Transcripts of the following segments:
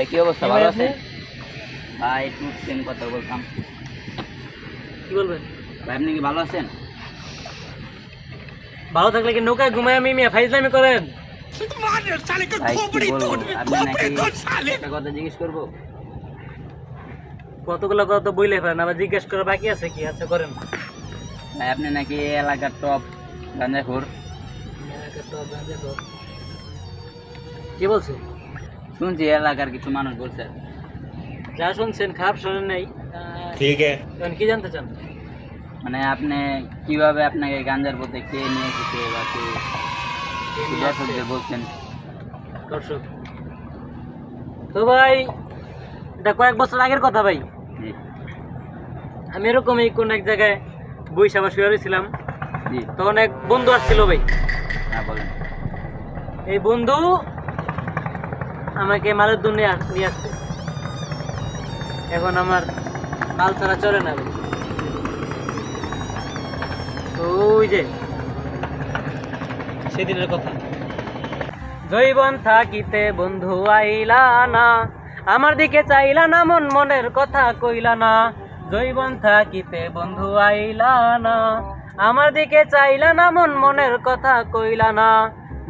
ভাই কি অবস্থা? ভালো আছেন? ভাই একটু সেম কথা বলতাম। কি বলবেন? ভাই আপনি কি ভালো আছেন? ভালো থাকলে কি নৌকায় ঘুমায় আমি মিয়া? ফাইজলামি করেন। ভাই কি বলব? আপনি নাকি একটা কথা জিজ্ঞেস করব? কতগুলো কথা বইলে ফেলেন আবার জিজ্ঞেস করে বাকি আছে কি? আচ্ছা করেন। ভাই আপনি নাকি এই এলাকার টপ গাঁজাখোর। কি বলছে শুনছি এলাকার কিছু মানুষ বলছে। যা শুনছেন খারাপ শোনেন নাই। ঠিক আছে। কি জানতে চান? মানে আপনি কীভাবে আপনাকে গাঞ্জার পথে কে নিয়ে এসেছে বা কে? দর্শকদের বলছেন। দর্শক। তো ভাই এটা কয়েক বছর আগের কথা ভাই। আমি এরকমই কোন এক জায়গায় বৈশা বাস ছিলাম। তখন এক বন্ধু আসছিল ভাই। হ্যাঁ এই বন্ধু আমাকে মালের দূর নিয়ে আসছে। এখন আমার মাল ছাড়া চলে না। ওই যে। সেদিনের কথা। জৈবন থাকিতে বন্ধু আইলা না আমার দিকে চাইলা না মন মনের কথা কইলা না। জৈবন থাকিতে বন্ধু আইলা না আমার দিকে চাইলা না মন মনের কথা কইলা না।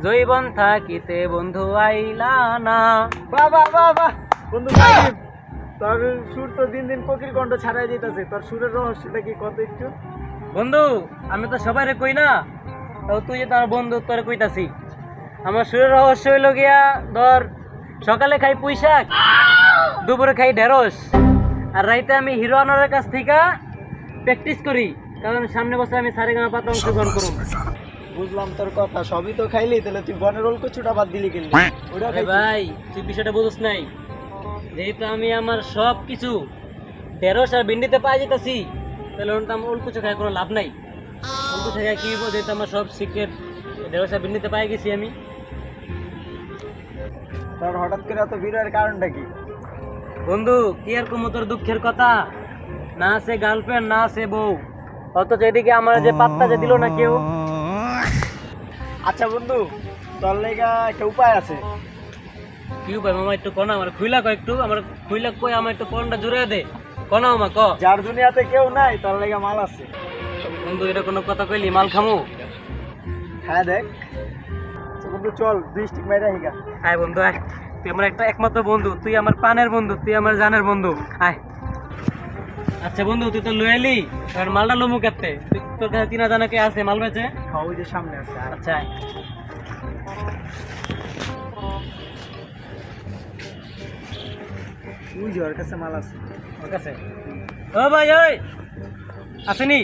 জৈবন থাকিতে বন্ধু আইলা না। বাহ বাহ বাহ বাহ। বন্ধু সাকিব তোর সুর তো দিন দিন কোকিল কণ্ঠ ছাড়াই যেতেছে তোর সুরের রহস্যটা কি কত একটু? বন্ধু আমি তো সবাইরে কই না? তো তুই যে তার বন্ধু তোরে কইতাছি। আমার সুরের রহস্য হইল গিয়া ধর সকালে খাই পুঁই শাক দুপুরে খাই ঢেঁড়স আর রাইতে আমি হিরো আনোয়ারের কাছ থেকে প্র্যাকটিস করি। কারণ সামনে বছর আমি সারে গামা পাতা অংশগ্রহণ করুন বুঝলাম তোর কথা সবই তো খাইলি তাহলে তুই বনের রোল কচুটা বাদ দিলি কেন? ওটা আরে ভাই তুই বিষয়টা বুঝছ নাই। যেহেতু আমি আমার সব কিছু ঢেঁড়স আর ভিন্ডিতে পাই যেতেছি তাহলে ওটা আমার উল্কুচো খায় কোনো লাভ নাই। কি যেহেতু আমার সব সিক্রেট ঢেঁড়স আর ভিন্ডিতে পাই গেছি আমি। তোর হঠাৎ করে এত ভিড়ের কারণটা কি? বন্ধু কি আর কোনো তোর দুঃখের কথা? না সে গার্লফ্রেন্ড না সে বউ। অথচ এদিকে আমার যে পাত্তা যে দিল না কেউ আচ্ছা বন্ধু তোর লেগা একটা উপায় আছে। কি উপায়? মামা একটু কনা আমার খুইলা কয় একটু আমার খুইলা কই আমার একটু পনটা জুড়ে দে। কনা মামা ক যার দুনিয়াতে কেউ নাই তোর লেগা মাল আছে। বন্ধু এটা কোনো কথা কইলি মাল খামু। হ্যাঁ দেখ। আচ্ছা বন্ধু চল স্টিক মেরে হিগা। আয় বন্ধু আয়। তুই আমার একটা একমাত্র বন্ধু তুই আমার পানের বন্ধু তুই আমার জানের বন্ধু। আয়। আচ্ছা বন্ধু তুই তো লয়ে এলি এবার মালটা লমু কাটতে তুই তোর কাছে চিনা জানা কে আছে? মাল বেচে? ওই যে সামনে আছে আচ্ছা। ওই যে ওর কাছে মাল আছে। ওর কাছে? ও ভাই ওই! আসেনি?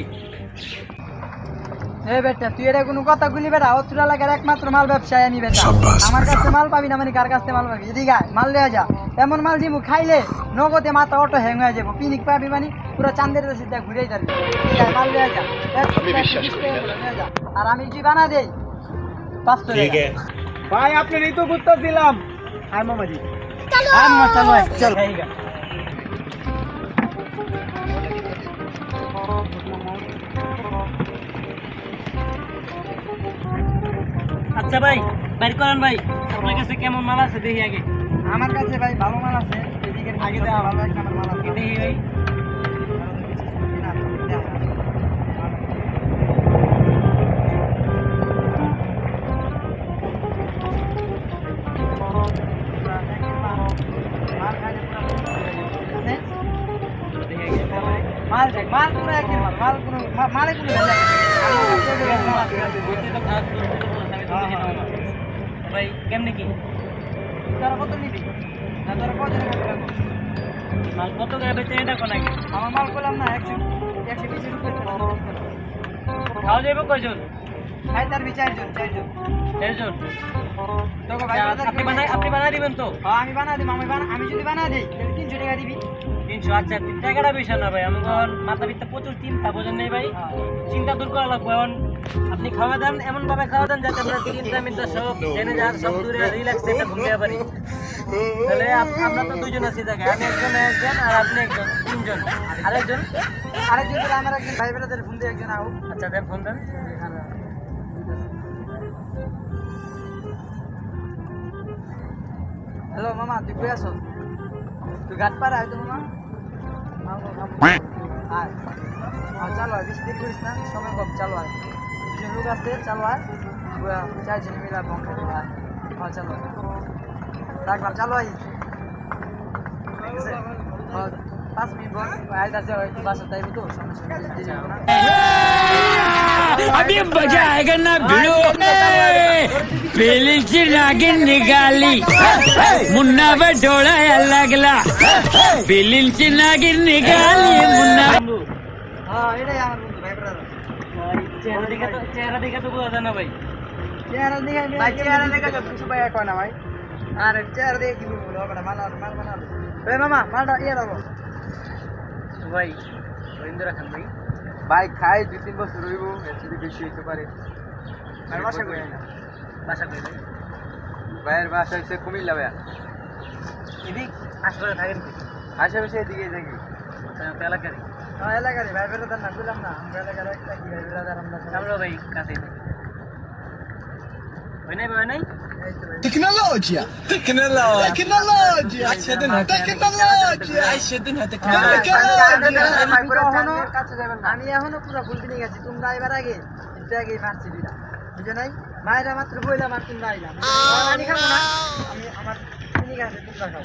এ বেটা তুই এটা কোনো কথা গুলি বেটা? অত্র এলাকার একমাত্র মাল ব্যবসায় আমি বেটা। আমার কাছে মাল পাবি না মানে কার কাছে মাল পাবি? এদিকে মাল লয়ে যা। এমন মাল দিবো খাইলে নগদে মাথা অটো হ্যাং হয়ে যাব। পিনিক পাবি মানে পুরো চান্দের দেশে ঘুরে যাবে। আর আমি কি বানা দেই? ভাই আপনি ঋতু উত্তর দিলাম মামাজি আচ্ছা ভাই বাইর করেন ভাই। আপনার কাছে কেমন মাল আছে দেখি আগে। আমার কাছে ভাই ভালো মাল আছে এদিকে আগে দেওয়া ভালো একটা আমার মাল আছে দেখি ভাই। মাল দেখ মাল পুরো একদিন মাল মাল কোনো কোনো। ভাই কেমনে কি তোরা কত নিবি? না তোরা কত মাল কত করে বেচে এটা কোন আমার মাল করলাম না একশো একশো বিশ রুপিয়া খাওয়া যাবে কয়জন? খাই তার বি চারজন চারজন চারজন তোকে ভাই আপনি বানাই আপনি বানাই দিবেন তো? হ্যাঁ আমি বানা দিই আমি বানা আমি যদি বানা দিই তাহলে তিনশো টাকা দিবি। তিনশো? আচ্ছা তিন টাকাটা বিষয় না ভাই আমি মাথা পিঠটা প্রচুর চিন্তা বোঝেন নেই ভাই? চিন্তা দূর করা লাগবে এখন আপনি খাওয়া দেন এমন ভাবে খাওয়া দেন যাতে আমরা চিন্তা মিন্তা সব জেনে যান সব দূরে রিল্যাক্স একটা ঘুমিয়ে পারি তাহলে আমরা তো দুজন আছি দেখে আমি একজন একজন আর আপনি একজন তিনজন। আরেকজন? আরেকজন তাহলে আমার একজন ভাই বেলাদের ফোন দিয়ে একজন আও। আচ্ছা দেন ফোন দেন। হ্যালো মামা তুই কই আছো তুই ঘাট পার আয় তো মামা আর চালো আয় বেশি দেরি করিস না সময় কম চালো আয় দুজন লোক আছে চালো আয় পুরা চারজন মিলা বং খাব আয় হ্যাঁ চালো রাখলাম চালো হ্যাঁ, পাঁচ মিনিট বল আইতাছে বাসা তাইব তো সমস্যা না अभी मज़ा आएगा ना भिड़ो। पहली सी नागिन निकाली। मुन्ना पर डोला लगला। पहली सी नागिन निकाली मुन्ना। भाई भाई भाई भाई भाई भाई। भाई भाई भाई भाई भाई भाई भाई भाई भाई भाई भाई भाई भाई भाई भाई? भाई भाई भाई भाई भाई भाई भाई भाई भाई भाई भाई भाई भाई भाई भाई भाई भाई भाई। ভাই খাই দুই তিন বছর রইব এর বেশি হইতে পারে। আর বাসা কই? না বাসা কই ভাই? ভাইয়ের বাসা হচ্ছে কুমিল্লা ভাইয়া। এদিক আশপাশে থাকেন কি? আশেপাশে এদিকে থাকি। তো এলাকারই? হ্যাঁ এলাকারে ভাই বেড়াদার না বুঝলাম না। আমরা এলাকার একটা কি ভাই বেড়াদার। আমরা ভাই কাছেই থাকি। হয় নাই এই তো ভাই। Tecnologia! Tecnologia! Tecnologia! Tecnologia! আমি এখনও পুরো ফুল কিনে গেছি তোমরা এবার আগে একটু আগে মারছি দুইটা বুঝে নাই মায়েরা মাত্র বইলাম আর তোমরা আইলাম আমি খাব না আমি আমার কিনে গেছে তোমরা খাও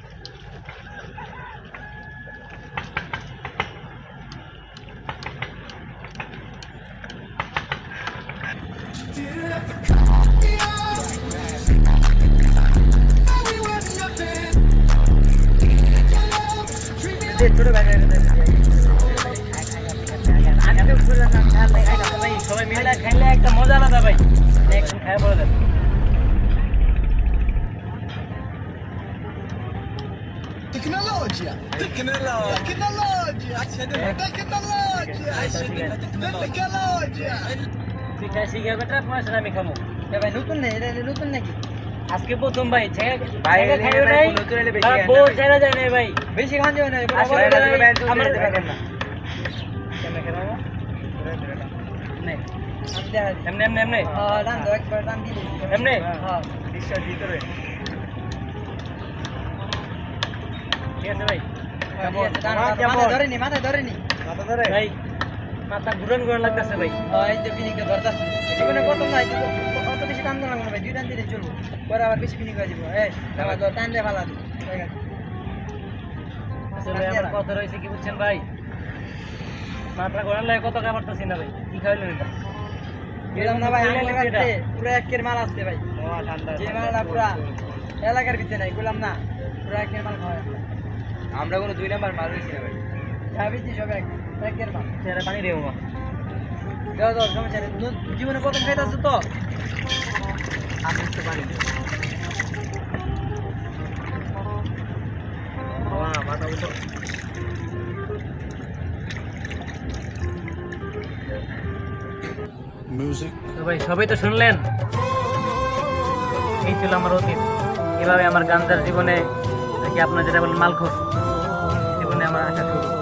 সবাই মিলে খাইলে একটা মজা আলাদা ভাই একদম খাই পড়ে যাবে Tecnologia! Tecnologia! Tecnologia! Tecnologia! Tecnologia! পিঠা শিখে বেটা পয়সা আমি খামো। ভাই নতুন নেই এটা নতুন নাকি? আজকে প্রথম ভাই খাইও নাই। ছেড়ে যায় বেশি খান যাবে না আমার-। এমনি এমনি এমনি। এমনি। ঠিক আছে ধরেনি, মাথায় ধরেনি। মাথা ধরে? ভাই মাথা ঘুরন ঘুরন লাগতেছে ভাই হ্যাঁ, এই তো পিনিকটা ধরতাছে। জীবনে প্রথম না, কিন্তু অত বেশি টান লাগবে ভাই, দুই টান চলবো। পরে আবার বেশি পিনিক হয়ে যাব। এই, টান দিয়ে গেছে। আসলে আমার রয়েছে কি বুঝছেন ভাই মাথা ঘোরান লাগে কত খাবার পারতেছি না ভাই কি খাইলেন এটা দিলাম না ভাই, আমার কাছে পুরো একের মাল আসছে ভাই। যে মালটা পুরা এলাকার ভিতরে নাই, বললাম না, পুরো একের মাল খাওয়া। আমরা কোনো দুই নাম্বার মাল হয়েছি না ভাই বেশি সব এক। চেহারা পানি দেবো মা দাও, জীবনে প্রথম খাইতেছো তো আমি একটু পানি মাথা তো ভাই সবই তো শুনলেন? এই ছিল আমার অতীত। এভাবে আমার গান্ধার জীবনে নাকি আপনার যেটা বলেন মালখোর জীবনে আমার আসা শুরু।